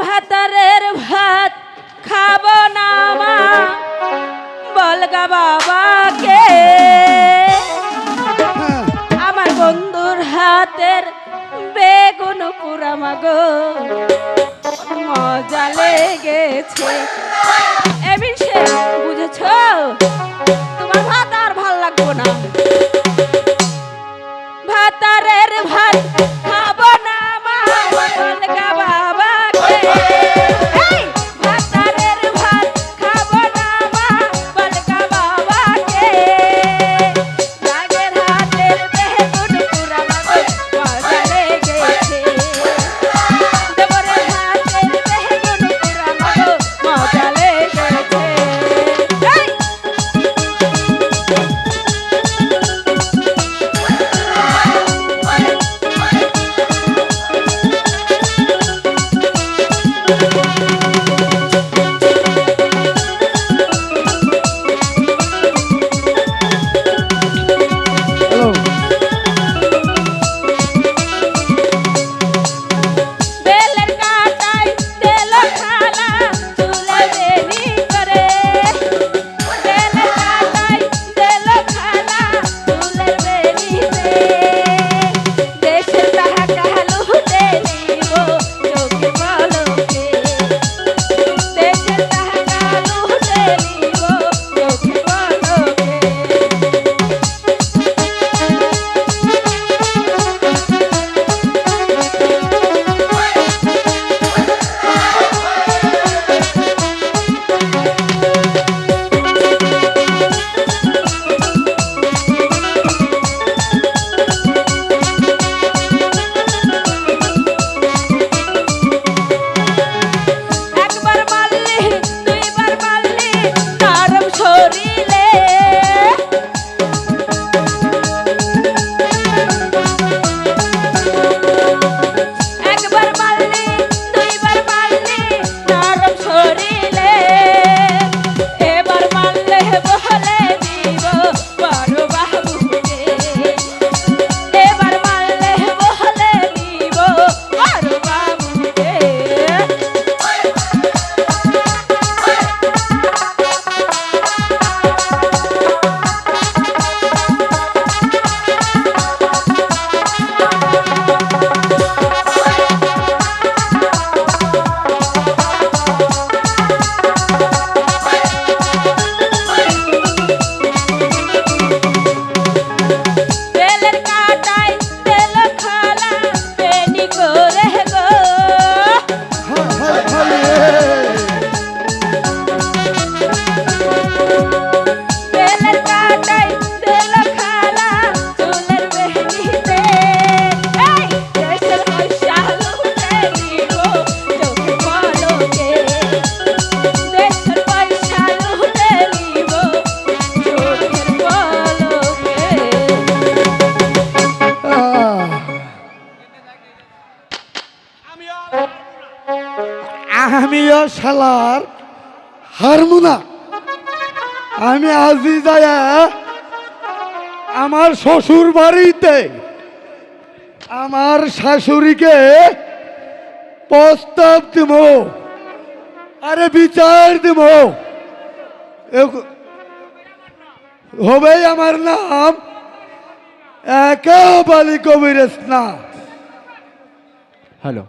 ভাতারের ভাত খাব না মা। বলগা বাবাকে। হ্যাঁ। আমার বন্ধুর হাতের বেগুন পুরা মাগো। মজা লেগেছে। এমন সে বুঝেছ? তোমার ভাত আর ভালো লাগবো না। আহমিয়া শালার হারমোনা। আমি আজি যায়া আমার শ্বশুর বাড়িতে আমার শাশুড়িকে প্রস্তাব দিব, আরে বিচার দিব। হবে আমার নাম একা বালি কবির না হ্যালো।